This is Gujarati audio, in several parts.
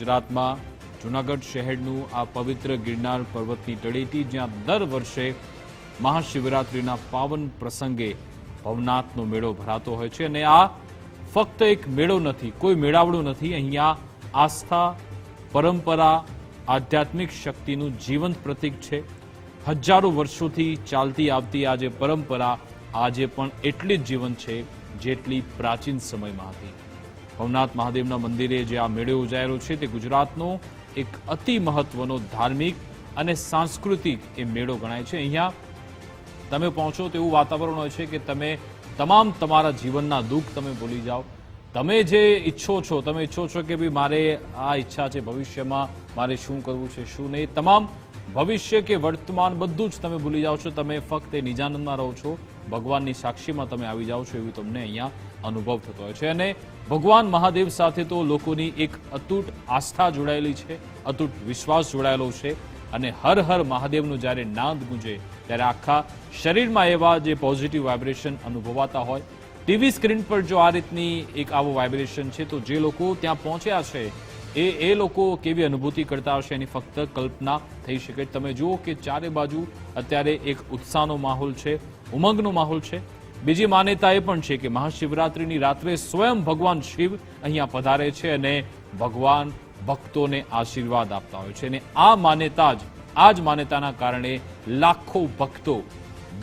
ગુજરાતમાં જૂનાગઢ શહેરનું આ પવિત્ર ગિરનાર પર્વતની તળેટી જ્યાં દર વર્ષે મહાશિવરાત્રિના પાવન પ્રસંગે ભવનાથનો મેળો ભરાતો હોય છે અને આ ફક્ત એક મેળો નથી, કોઈ મેળાવડો નથી, અહીંયા આસ્થા, પરંપરા, આધ્યાત્મિક શક્તિનું જીવંત પ્રતીક છે. હજારો વર્ષોથી ચાલતી આવતી આ જે પરંપરા આજે પણ એટલી જ જીવંત છે જેટલી પ્રાચીન સમયમાં હતી. ભવનાથ મહાદેવના મંદિરે જે આ મેળો યોજાયેલો છે તે ગુજરાતનો એક અતિ મહત્વનો ધાર્મિક અને સાંસ્કૃતિક એ મેળો ગણાય છે. અહીંયા તમે પહોંચો તો એવું વાતાવરણ હોય છે કે તમે તમામ તમારા જીવનના દુઃખ તમે ભૂલી જાઓ. તમે જે ઈચ્છો છો, તમે ઈચ્છો છો કે ભાઈ મારે આ ઈચ્છા છે ભવિષ્યમાં મારે શું કરવું છે, શું નહીં તમામ ભવિષ્ય કે વર્તમાન બધું જ તમે ભૂલી જાઓ છો. તમે ફક્ત નિજાનંદમાં રહો છો. ભગવાનની સાક્ષીમાં તમે આવી જાઓ છો એવું તમને અહીંયા અનુભવ થતો હોય છે. અને ભગવાન મહાદેવ સાથે તો લોકોની એક અતૂટ આસ્થા જોડાયેલી છે, અતૂટ વિશ્વાસ જોડાયેલો છે. અને હર હર મહાદેવનું જ્યારે નાદ ગુંજે, ત્યારે આખા શરીરમાં એવા જે પોઝિટિવ વાઇબ્રેશન અનુભવાતા હોય. ટીવી સ્ક્રીન પર જો આ રીતની એક આવો વાઇબ્રેશન છે, તો જે લોકો ત્યાં પહોંચ્યા છે, એ એ લોકો કેવી અનુભૂતિ કરતા હશે એની ફક્ત કલ્પના થઈ શકે. તમે જુઓ કે ચારે બાજુ અત્યારે એક ઉત્સાહનો માહોલ છે. ઉમંગનો માહોલ છે. બીજી માન્યતા એ પણ છે કે મહાશિવરાત્રિની રાત્રે સ્વયં ભગવાન શિવ અહીંયા પધારે છે અને ભગવાન ભક્તોને આશીર્વાદ આપતા હોય છે. અને આ માન્યતા જ, આ જ માન્યતાના કારણે લાખો ભક્તો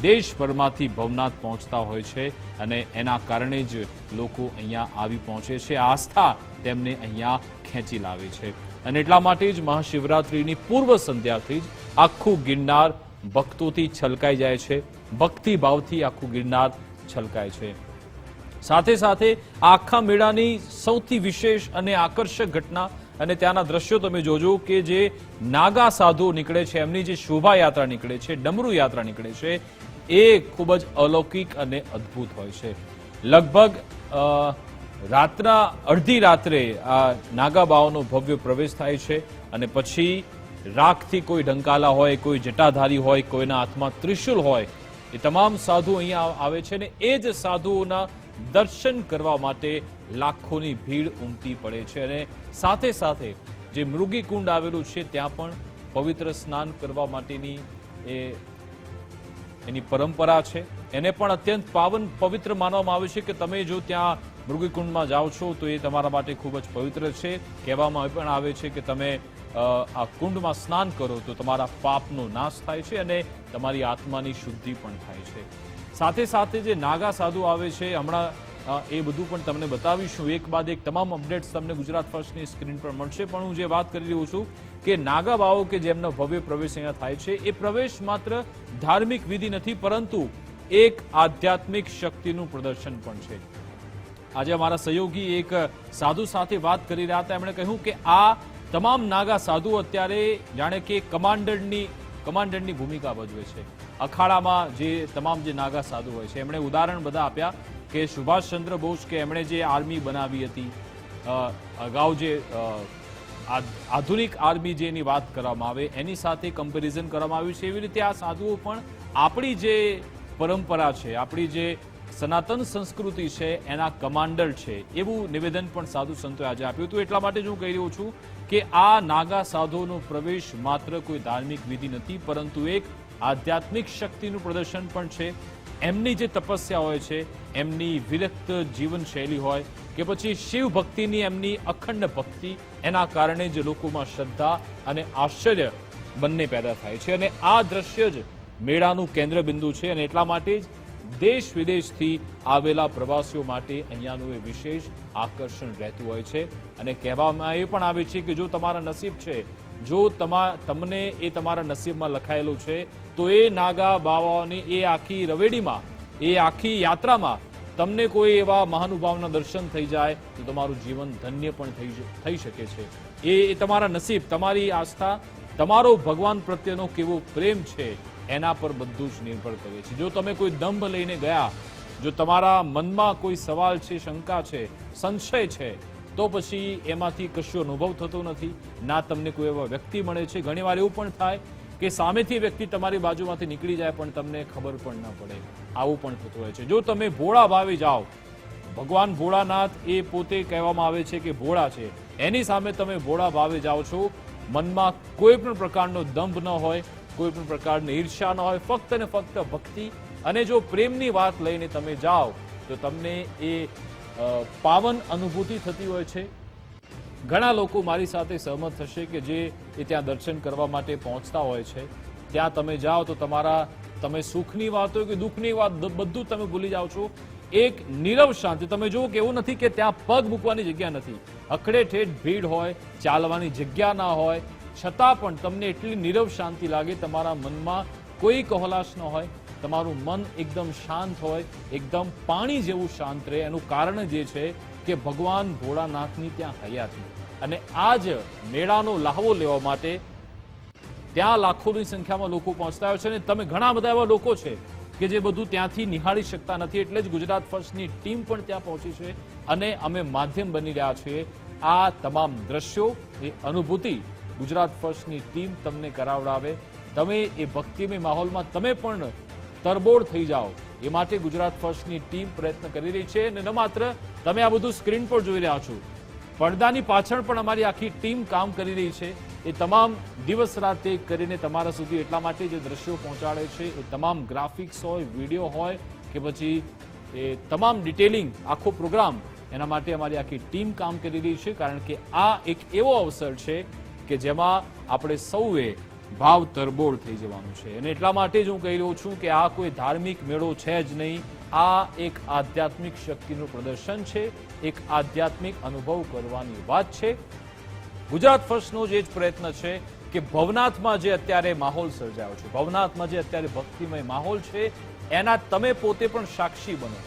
દેશભરમાંથી ભવનાથ પહોંચતા હોય છે અને એના કારણે જ લોકો અહીંયા આવી પહોંચે છે. આસ્થા તેમને અહીંયા ખેંચી લાવે છે. અને એટલા માટે જ મહાશિવરાત્રિની પૂર્વ સંધ્યાથી જ આખું ગિરનાર ભક્તોથી છલકાઈ જાય છે. ભક્તિ ભાવથી આખું ગિરનાર છલકાય છે. સાથે સાથે આખા મેળાની સૌથી વિશેષ અને આકર્ષક ઘટના અને ત્યાંના દ્રશ્યો તમે જોજો કે જે નાગા સાધુ નીકળે છે, એમની જે શોભાયાત્રા નીકળે છે, ડમરુ યાત્રા નીકળે છે, એ ખૂબ જ અલૌકિક અને અદ્ભુત હોય છે. લગભગ રાતના અડધી રાત્રે આ નાગા બાવાનો ભવ્ય પ્રવેશ થાય છે અને પછી રાખથી કોઈ ઢંકાલા હોય, કોઈ જટાધારી હોય, કોઈના હાથમાં ત્રિશુલ હોય, એ તમામ સાધુ અહીંયા આવે છે ને એ જ સાધુઓના દર્શન કરવા માટે લાખોની ભીડ ઉમટી પડે છે અને સાથે સાથે જે મૃગી કુંડ આવેલું છે ત્યાં પણ પવિત્ર સ્નાન કરવા માટેની એ એની પરંપરા છે. એને પણ અત્યંત પાવન પવિત્ર માનવામાં આવે છે કે તમે જો ત્યાં મૃગીકુંડમાં જાઓ છો તો એ તમારા માટે ખૂબ જ પવિત્ર છે. કહેવામાં પણ આવે છે કે તમે આ કુંડમાં સ્નાન કરો તો તમારા પાપનો નાશ થાય છે અને તમારી આત્માની શુદ્ધિ પણ થાય છે. સાથે સાથે જે નાગા સાધુ આવે છે, હમણાં એ બધું પણ તમને બતાવીશું. એક બાદ એક તમામ અપડેટ્સ તમને ગુજરાત ફર્સ્ટની સ્ક્રીન પર મળશે. પણ હું જે વાત કરી રહ્યો છું કે નાગા બાવો કે જેમનો ભવ્ય પ્રવેશ અહીંયા થાય છે, એ પ્રવેશ માત્ર ધાર્મિક વિધિ નથી, પરંતુ એક આધ્યાત્મિક શક્તિનું પ્રદર્શન પણ છે. આજે અમારા સહયોગી એક સાધુ સાથે વાત કરી રહ્યા હતા. એમણે કહ્યું કે આ તમામ નાગા સાધુ અત્યારે જાણે કે કમાન્ડરની કમાન્ડરની ભૂમિકા ભજવે છે. અખાડામાં જે તમામ જે નાગા સાધુ હોય છે, એમણે ઉદાહરણ બધા આપ્યા કે સુભાષચંદ્ર બોઝ કે એમણે જે આર્મી બનાવી હતી અગાઉ જે આધુનિક આર્મી જેની વાત કરવામાં આવે, એની સાથે કમ્પેરિઝન કરવામાં આવ્યું છે. એવી રીતે આ સાધુઓ પણ આપણી જે પરંપરા છે, આપણી જે સનાતન સંસ્કૃતિ છે, એના કમાન્ડર છે, એવું નિવેદન પણ સાધુ સંતોએ આજે આપ્યું હતું. એટલા માટે જ હું કહી રહ્યો છું કે આ નાગા સાધુઓનો પ્રવેશ માત્ર કોઈ ધાર્મિક વિધિ નથી, પરંતુ એક આધ્યાત્મિક શક્તિનું પ્રદર્શન પણ છે. એમની જે તપસ્યા હોય છે, એમની વિરક્ત જીવનશૈલી હોય કે પછી શિવ ભક્તિની એમની અખંડ ભક્તિ, એના કારણે જ લોકોમાં શ્રદ્ધા અને આશ્ચર્ય બંને પેદા થાય છે. અને આ દ્રશ્ય જ મેળાનું કેન્દ્રબિંદુ છે અને એટલા માટે જ દેશ વિદેશથી આવેલા પ્રવાસીઓ માટે અહીંયાનું એ વિશેષ આકર્ષણ રહેતું હોય છે. અને કહેવામાં એ પણ આવે છે કે જો તમારા નસીબ છે, જો તમા, તમને એ તમારા નસીબમાં લખાયેલું છે, તો એ નાગા બાવાઓની એ આખી રવેડીમાં, એ આખી યાત્રામાં તમને કોઈ એવા મહાનુભાવના દર્શન થઈ જાય, તો તમારું જીવન ધન્ય પણ થઈ શકે છે. એ તમારા નસીબ, તમારી આસ્થા તમારો ભગવાન પ્રત્યેનો કેવો પ્રેમ છે, એના પર બધું જ નિર્ભર કરે છે. જો તમે કોઈ દંભ લઈને ગયા, જો તમારા મનમાં કોઈ સવાલ છે, શંકા છે, સંશય છે, તો પછી એમાંથી કશો અનુભવ થતો નથી. ના તમને કોઈ એવા વ્યક્તિ મળે છે, ઘણીવાર એવું પણ થાય કે સામેથી વ્યક્તિ તમારી બાજુમાંથી નીકળી જાય, પણ તમને ખબર પણ ન પડે. આવું પણ થતું હોય છે. જો તમે ભોળા ભાવે જાઓ, ભગવાન ભોળાનાથ એ પોતે કહેવામાં આવે છે કે ભોળા છે. એની સામે તમે ભોળા ભાવે જાઓ છો મનમાં કોઈ પણ પ્રકારનો દંભ ન હોય, કોઈ પણ પ્રકારની ઈર્ષા ન હોય, ફક્ત ને ફક્ત ભક્તિ અને જો પ્રેમની વાત લઈને તમે જાઓ, તો તમને એ પાવન અનુભૂતિ થતી હોય છે. ઘણા લોકો મારી સાથે સહમત થશે કે જે એ ત્યાં દર્શન કરવા માટે પહોંચતા હોય છે. ત્યાં તમે જાઓ તો તમારા, તમે સુખની વાત હોય કે દુઃખની વાત બધું તમે ભૂલી જાઓ છો. એક નીરવ શાંતિ. તમે જુઓ કે એવું નથી કે ત્યાં પગ મૂકવાની જગ્યા નથી. અખડે ઠેઠ ભીડ હોય, ચાલવાની જગ્યા ના હોય. છતાં પણ તમને એટલી નીરવ શાંતિ લાગે, તમારા મનમાં કોઈ કહલાશ ન હોય. તમારું મન એકદમ શાંત હોય, એકદમ પાણી જેવું શાંત રહે. એનું કારણ જે છે કે ભગવાન ભોળાનાથની ત્યાં હયાતી અને આ જ મેળાનો લાહવો લેવા માટે ત્યાં લાખોની સંખ્યામાં લોકો પહોંચતા હોય છે. અને તમે ઘણા બધા એવા લોકો છે કે જે બધું ત્યાંથી નિહાળી શકતા નથી, એટલે જ ગુજરાત ફર્સ્ટની ટીમ પણ ત્યાં પહોંચી છે અને અમે માધ્યમ બની રહ્યા છીએ. આ તમામ દ્રશ્યો, એ અનુભૂતિ ગુજરાત ફર્સ્ટની ટીમ તમને કરાવડાવે. તમે એ ભક્તિમય માહોલમાં તમે પણ તરબોળ થઈ જાઓ. એ માટે ગુજરાત ફર્સ્ટની ટીમ પ્રયત્ન કરી રહી છે અને ન માત્ર તમે આ બધું સ્ક્રીન પર જોઈ રહ્યા છો, પડદાની પાછળ પણ અમારી આખી ટીમ કામ કરી રહી છે. એ તમામ દિવસ રાતે કરીને તમારા સુધી એટલા માટે જે દ્રશ્યો પહોંચાડે છે, એ તમામ ગ્રાફિક્સ હોય વીડિયો હોય કે પછી એ તમામ ડિટેલિંગ આખો પ્રોગ્રામ એના માટે અમારી આખી ટીમ કામ કરી રહી છે. કારણ કે આ એક એવો અવસર છે કે જેમાં આપણે સૌએ ભાવ તરબોળ થઈ જવાનું છે. અને એટલા માટે જ હું કહી રહ્યો છું કે આ કોઈ ધાર્મિક મેળો છે જ નહીં. આ એક આધ્યાત્મિક શક્તિનું પ્રદર્શન છે, એક આધ્યાત્મિક અનુભવ કરવાની વાત છે. ગુજરાત ફર્સ્ટનો જે જ પ્રયત્ન છે કે ભવનાથમાં જે અત્યારે માહોલ સર્જાયો છે, ભવનાથમાં જે અત્યારે ભક્તિમય માહોલ છે, એના તમે પોતે પણ સાક્ષી બનો.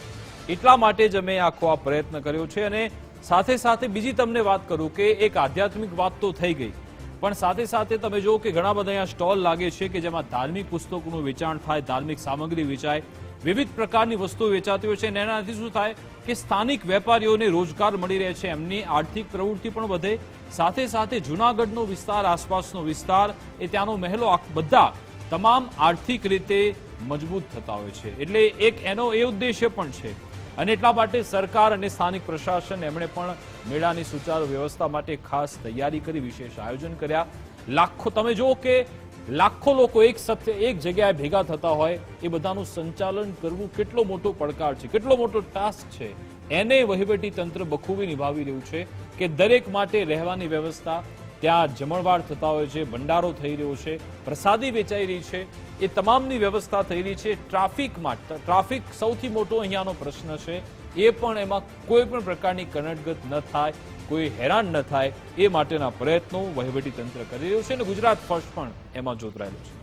એટલા માટે જ અમે આખો આ પ્રયત્ન કર્યો છે અને સાથે સાથે બીજી તમને વાત કરું કે એક આધ્યાત્મિક વાત તો થઈ ગઈ, પણ સાથે સાથે તમે જુઓ કે ઘણા બધા અહીંયા સ્ટોલ લાગે છે કે જેમાં ધાર્મિક પુસ્તકોનું વેચાણ થાય, ધાર્મિક સામગ્રી વેચાય વિવિધ પ્રકારની વસ્તુઓ વેચાતી હોય છે અને એનાથી શું થાય કે સ્થાનિક વેપારીઓને રોજગાર મળી રહે છે. એમની આર્થિક પ્રવૃત્તિ પણ વધે. સાથે સાથે જુનાગઢનો વિસ્તાર, આસપાસનો વિસ્તાર, એ ત્યાંનો મહેલો બધા તમામ આર્થિક રીતે મજબૂત થતા હોય છે. એટલે એક એનો એ ઉદ્દેશ્ય પણ છે. અને એટલા માટે સરકાર અને સ્થાનિક પ્રશાસન એમણે પણ મેળાની સુચારુ વ્યવસ્થા માટે ખાસ તૈયારી કરી, વિશેષ આયોજન કર્યા. લાખો તમે જુઓ કે લાખો લોકો એક સાથે એક જગ્યાએ ભેગા થતા હોય, એ બધાનું સંચાલન કરવું કેટલો મોટો પડકાર છે, કેટલો મોટો ટાસ્ક છે. એને વહીવટી તંત્ર બખૂબી નિભાવી રહ્યું છે કે દરેક માટે રહેવાની વ્યવસ્થા ત્યાં જમણવાર થતા હોય છે, ભંડારો થઈ રહ્યો છે, પ્રસાદી વેચાઈ રહી છે. એ તમામની વ્યવસ્થા થઈ રહી છે. ટ્રાફિકમાં ટ્રાફિક સૌથી મોટો અહીંયાનો પ્રશ્ન છે. એ પણ એમાં કોઈ પણ પ્રકારની કનડગત ન થાય. કોઈ હેરાન ન થાય એ માટેના પ્રયત્નો વહીવટી તંત્ર કરી રહ્યું છે અને ગુજરાત ફર્સ્ટ પણ એમાં જોતરાયેલું છે.